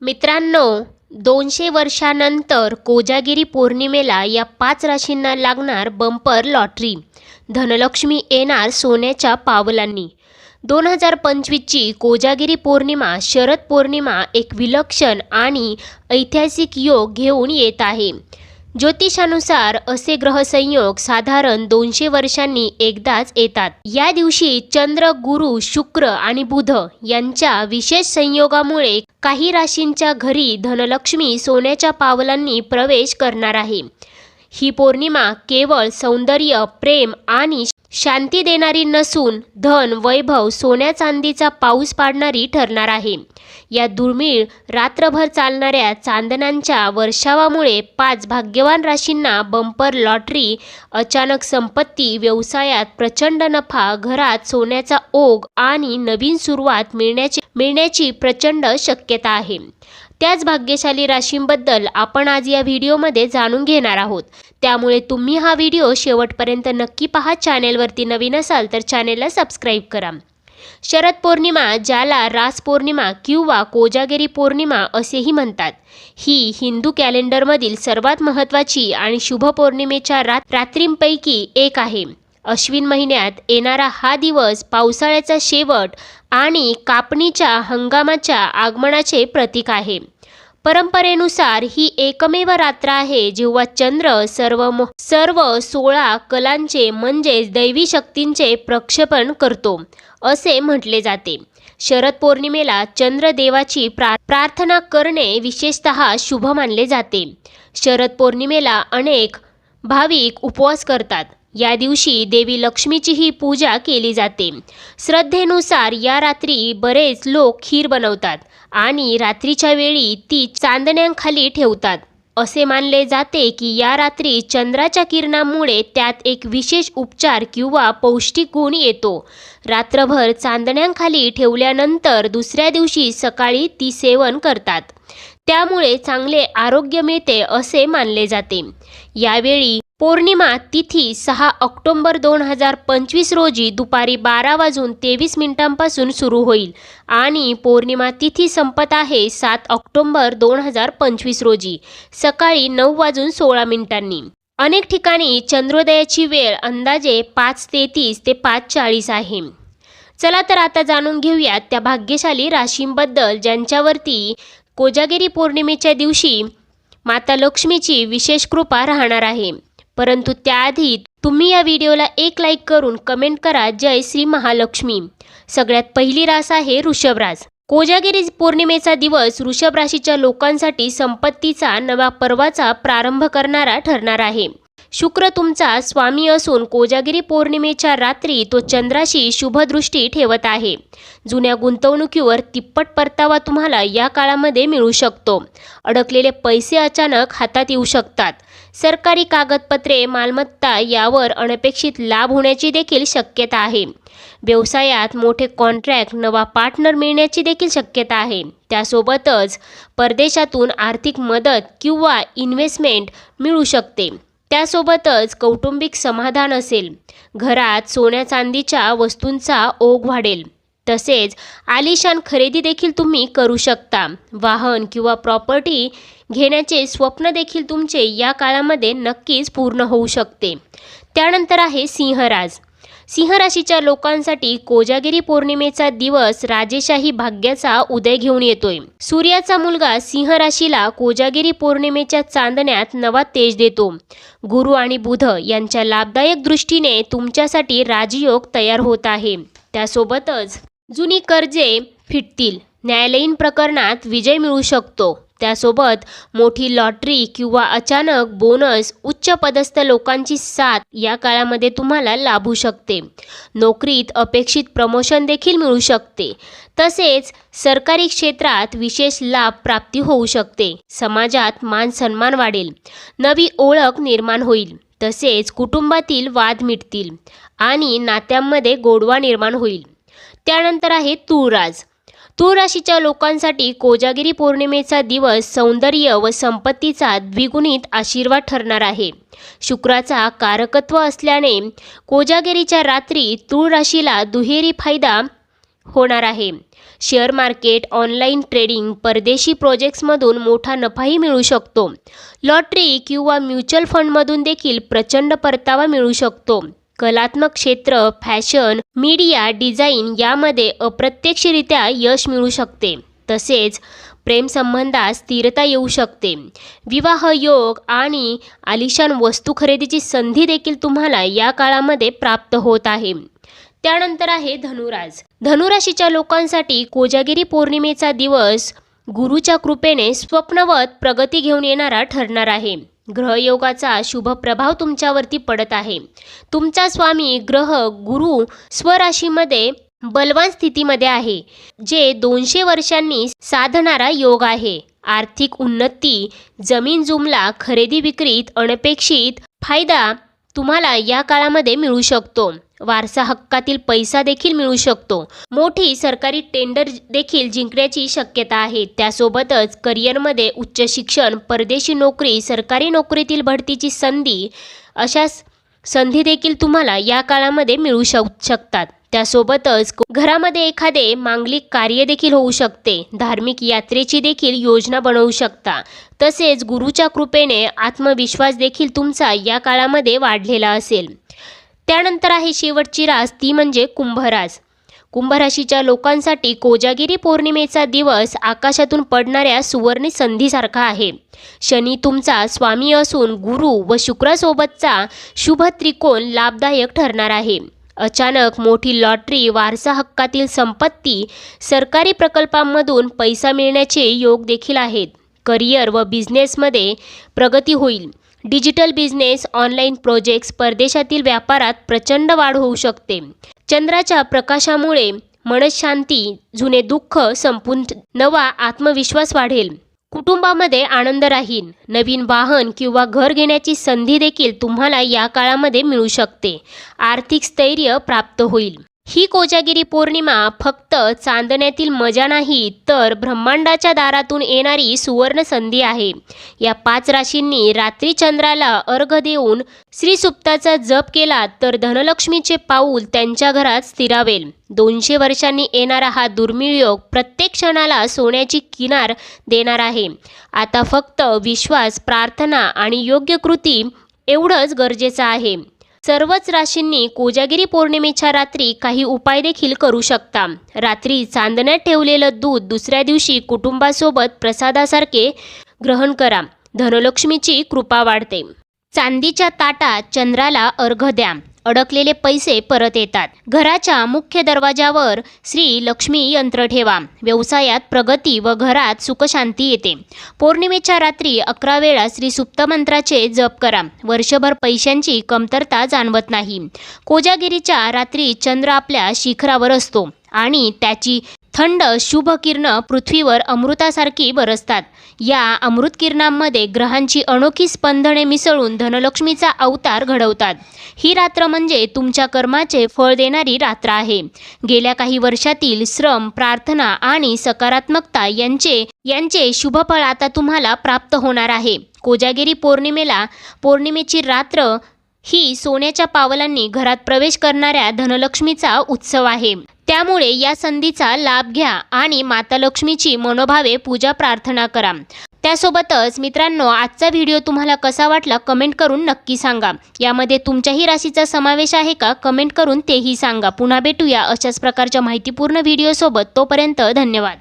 मित्रांनो दोनशे वर्षानंतर कोजागिरी पौर्णिमेला या पाच राशींना लागणार बंपर लॉटरी. धनलक्ष्मी येणार सोन्याच्या पावलांनी. दोन हजार पंचवीसची कोजागिरी पौर्णिमा शरद पौर्णिमा एक विलक्षण आणि ऐतिहासिक योग घेऊन येत आहे. ज्योतिषानुसार असे ग्रहसंयोग साधारण दोनशे वर्षांनी एकदाच येतात. या दिवशी चंद्र गुरु शुक्र आणि बुध यांच्या विशेष संयोगामुळे काही राशींच्या घरी धनलक्ष्मी सोन्याच्या पावलांनी प्रवेश करणार आहे. ही पौर्णिमा केवळ सौंदर्य प्रेम आणि शांती देणारी नसून धन वैभव सोन्या चांदीचा पाऊस पाडणारी ठरणार आहे. या दुर्मिळ रात्रभर चालणाऱ्या चांदण्यांच्या वर्षावामुळे पाच भाग्यवान राशींना बंपर लॉटरी अचानक संपत्ती व्यवसायात प्रचंड नफा घरात सोन्याचा ओघ आणि नवीन सुरुवात मिळण्याची मिळण्याची प्रचंड शक्यता आहे. त्याच भाग्यशाली राशींबद्दल आपण आज या व्हिडिओमध्ये जाणून घेणार आहोत. त्यामुळे तुम्ही हा व्हिडिओ शेवटपर्यंत नक्की पहा चॅनेलवरती नवीन असाल तर चॅनेलला सबस्क्राईब करा. शरद पौर्णिमा ज्याला रास पौर्णिमा किंवा कोजागिरी पौर्णिमा असेही म्हणतात ही हिंदू कॅलेंडरमधील सर्वात महत्त्वाची आणि शुभ पौर्णिमेच्या रात रात्रींपैकी एक आहे. अश्विन महिन्यात येणारा हा दिवस पावसाळ्याचा शेवट आणि कापणीच्या हंगामाच्या आगमनाचे प्रतीक आहे. परंपरेनुसार ही एकमेव रात्र आहे जेव्हा चंद्र सर्व सर्व सोळा कलांचे म्हणजेच दैवी शक्तींचे प्रक्षेपण करतो असे म्हटले जाते. शरद पौर्णिमेला चंद्रदेवाची प्रा प्रार्थना करणे विशेषतः शुभ मानले जाते. शरद पौर्णिमेला अनेक भाविक उपवास करतात. या दिवशी देवी लक्ष्मीचीही पूजा केली जाते. श्रद्धेनुसार या रात्री बरेच लोक खीर बनवतात आणि रात्रीच्या वेळी ती चांदण्यांखाली ठेवतात. असे मानले जाते की या रात्री चंद्राच्या किरणामुळे त्यात एक विशेष उपचार किंवा पौष्टिक गुण येतो. रात्रभर चांदण्यांखाली ठेवल्यानंतर दुसऱ्या दिवशी सकाळी ती सेवन करतात. त्यामुळे चांगले आरोग्य मिळते असे मानले जाते. यावेळी पौर्णिमा तिथी सहा ऑक्टोंबर दोन हजार पंचवीस रोजी दुपारी बारा वाजून तेवीस मिनिटांपासून सुरू होईल आणि पौर्णिमा तिथी संपत आहे सात ऑक्टोंबर दोन हजार पंचवीस रोजी सकाळी नऊ वाजून सोळा मिनिटांनी. अनेक ठिकाणी चंद्रोदयाची वेळ अंदाजे पाच तेहतीस ते पाच चाळीस आहे. चला तर आता जाणून घेऊयात त्या भाग्यशाली राशींबद्दल ज्यांच्यावरती कोजागिरी पौर्णिमेच्या दिवशी माता लक्ष्मीची विशेष कृपा राहणार आहे. परंतु त्याआधी तुम्ही या व्हिडिओला एक लाईक करून कमेंट करा जय श्री महालक्ष्मी. सगळ्यात पहिली रास आहे वृषभ रास. कोजागिरी पौर्णिमेचा दिवस वृषभ राशीच्या लोकांसाठी संपत्तीचा नवा पर्वाचा प्रारंभ करणारा ठरणार आहे. शुक्र तुमचा स्वामी असून कोजागिरी पौर्णिमेच्या रात्री तो चंद्राशी शुभदृष्टी ठेवत आहे. जुन्या गुंतवणुकीवर तिप्पट परतावा तुम्हाला या काळामध्ये मिळू शकतो. अडकलेले पैसे अचानक हातात येऊ शकतात. सरकारी कागदपत्रे मालमत्ता यावर अनपेक्षित लाभ होण्याची देखील शक्यता आहे. व्यवसायात मोठे कॉन्ट्रॅक्ट नवा पार्टनर मिळण्याची देखील शक्यता आहे. त्यासोबतच परदेशातून आर्थिक मदत किंवा इन्व्हेस्टमेंट मिळू शकते. त्यासोबतच कौटुंबिक समाधान असेल. घरात सोन्या चांदीच्या वस्तूंचा ओघ वाढेल. तसेच आलिशान खरेदी देखील तुम्ही करू शकता. वाहन किंवा प्रॉपर्टी घेण्याचे स्वप्न देखील तुमचे या काळामध्ये नक्कीच पूर्ण होऊ शकते. त्यानंतर आहे सिंहराज. सिंहराशीच्या लोकांसाठी कोजागिरी पौर्णिमेचा दिवस राजेशाही भाग्याचा उदय घेऊन येतोय. सूर्याचा मुलगा सिंहराशीला कोजागिरी पौर्णिमेच्या चांदण्यात नवा तेज देतो. गुरु आणि बुध यांच्या लाभदायक दृष्टीने तुमच्यासाठी राजयोग तयार होत आहे. त्यासोबतच जुनी कर्जे फिटतील. न्यायालयीन प्रकरणात विजय मिळू शकतो. त्यासोबत मोठी लॉटरी किंवा अचानक बोनस उच्च पदस्थ लोकांची साथ या काळामध्ये तुम्हाला लाभू शकते. नोकरीत अपेक्षित प्रमोशन देखील मिळू शकते. तसेच सरकारी क्षेत्रात विशेष लाभ प्राप्ती होऊ शकते. समाजात मान सन्मान वाढेल. नवी ओळख निर्माण होईल. तसेच कुटुंबातील वाद मिटतील आणि नात्यांमध्ये गोडवा निर्माण होईल. त्यानंतर आहे तुळराज. तुळराशीच्या लोकांसाठी कोजागिरी पौर्णिमेचा दिवस सौंदर्य व संपत्तीचा द्विगुणित आशीर्वाद ठरणार आहे. शुक्राचा कारकत्व असल्याने कोजागिरीच्या रात्री तूळ राशीला दुहेरी फायदा होणार आहे. शेअर मार्केट ऑनलाईन ट्रेडिंग परदेशी प्रोजेक्ट्समधून मोठा नफाही मिळू शकतो. लॉटरी किंवा म्युच्युअल फंडमधून देखील प्रचंड परतावा मिळू शकतो. कलात्मक क्षेत्र फॅशन मीडिया डिझाईन यामध्ये अप्रत्यक्षरित्या यश मिळू शकते. तसेच प्रेमसंबंधात स्थिरता येऊ शकते. विवाह योग आणि आलिशान वस्तू खरेदीची संधी देखील तुम्हाला या काळामध्ये प्राप्त होत आहे. त्यानंतर आहे धनुराज. धनुराशीच्या लोकांसाठी कोजागिरी पौर्णिमेचा दिवस गुरुच्या कृपेने स्वप्नवत प्रगती घेऊन येणारा ठरणार आहे. ग्रहयोगाचा शुभ प्रभाव तुमच्यावरती पडत आहे. तुमचा स्वामी ग्रह गुरु स्वराशीमध्ये बलवान स्थितीमध्ये आहे जे दोनशे वर्षांनी साधणारा योग आहे. आर्थिक उन्नती जमीन जुमला खरेदी विक्रीत अनपेक्षित फायदा तुम्हाला या काळामध्ये मिळू शकतो. वारसा हक्कातील पैसा देखील मिळू शकतो. मोठी सरकारी टेंडर देखील जिंकण्याची शक्यता आहे. त्यासोबतच करिअरमध्ये उच्च शिक्षण परदेशी नोकरी सरकारी नोकरीतील भरतीची संधी अशा स- संधी देखील तुम्हाला या काळामध्ये मिळू शक शकतात. त्यासोबतच घरामध्ये एखादे मांगलिक कार्य देखील होऊ शकते. धार्मिक यात्रेची देखील योजना बनवू शकता. तसेच गुरुच्या कृपेने आत्मविश्वास देखील तुमचा या काळामध्ये वाढलेला असेल. त्यानंतर आहे शेवटची रास ती म्हणजे कुंभरास. कुंभराशीच्या लोकांसाठी कोजागिरी पौर्णिमेचा दिवस आकाशातून पडणाऱ्या सुवर्ण संधीसारखा आहे. शनी तुमचा स्वामी असून गुरु व शुक्रासोबतचा शुभ त्रिकोण लाभदायक ठरणार आहे. अचानक मोठी लॉटरी वारसा हक्कातील संपत्ती सरकारी प्रकल्पांमधून पैसा मिळण्याचे योग देखील आहेत. करिअर व बिझनेसमध्ये प्रगती होईल. डिजिटल बिझनेस ऑनलाईन प्रोजेक्ट्स परदेशातील व्यापारात प्रचंड वाढ होऊ शकते. चंद्राच्या प्रकाशामुळे मनशांती जुने दुःख संपून नवा आत्मविश्वास वाढेल. कुटुंबामध्ये आनंद राहील नवीन वाहन किंवा घर घेण्याची संधी देखील तुम्हाला या काळामध्ये मिळू शकते. आर्थिक स्थैर्य प्राप्त होईल. ही कोजागिरी पौर्णिमा फक्त चांदण्यातील मजा नाही तर ब्रह्मांडाच्या दारातून येणारी सुवर्ण संधी आहे. या पाच राशींनी रात्री चंद्राला अर्घ देऊन श्रीसुप्ताचा जप केला तर धनलक्ष्मीचे पाऊल त्यांच्या घरात स्थिरावेल. दोनशे वर्षांनी येणारा हा दुर्मिळ योग प्रत्येक क्षणाला सोन्याची किनार देणार आहे. आता फक्त विश्वास प्रार्थना आणि योग्य कृती एवढंच गरजेचं आहे. सर्वच राशींनी कोजागिरी पौर्णिमेच्या रात्री काही उपाय देखील करू शकता. रात्री चांदण्यात ठेवलेलं दूध दुसऱ्या दिवशी कुटुंबासोबत प्रसादासारखे ग्रहण करा. धनलक्ष्मीची कृपा वाढते. चांदीच्या ताटात चंद्राला अर्घ द्या. अडकलेले पैसे परत येतात. घराच्या मुख्य दरवाजावर श्री लक्ष्मी यंत्र ठेवा. व्यवसायात प्रगती व घरात सुखशांती येते. पौर्णिमेच्या रात्री अकरा वेळा श्री सुप्त मंत्राचे जप करा. वर्षभर पैशांची कमतरता जाणवत नाही. कोजागिरीच्या रात्री चंद्र आपल्या शिखरावर असतो आणि त्याची थंड शुभ किरणं पृथ्वीवर अमृतासारखी बरसतात. या अमृत किरणांमध्ये ग्रहांची अनोखी स्पंदने मिसळून धनलक्ष्मीचा अवतार घडवतात. ही रात्र म्हणजे तुमच्या कर्माचे फळ देणारी रात्र आहे. गेल्या काही वर्षातील श्रम प्रार्थना आणि सकारात्मकता यांचे यांचे शुभफळ आता तुम्हाला प्राप्त होणार आहे. कोजागिरी पौर्णिमेला पौर्णिमेची रात्र ही सोन्याच्या पावलांनी घरात प्रवेश करणाऱ्या धनलक्ष्मीचा उत्सव आहे. त्यामुळे या संधीचा लाभ घ्या आणि माता लक्ष्मीची मनोभावे पूजा प्रार्थना करा. त्यासोबतच मित्रांनो आजचा व्हिडिओ तुम्हाला कसा वाटला कमेंट करून नक्की सांगा. यामध्ये तुमच्याही राशीचा समावेश आहे का कमेंट करून तेही सांगा. पुन्हा भेटूया अशाच प्रकारच्या माहितीपूर्ण व्हिडिओसोबत. तोपर्यंत धन्यवाद.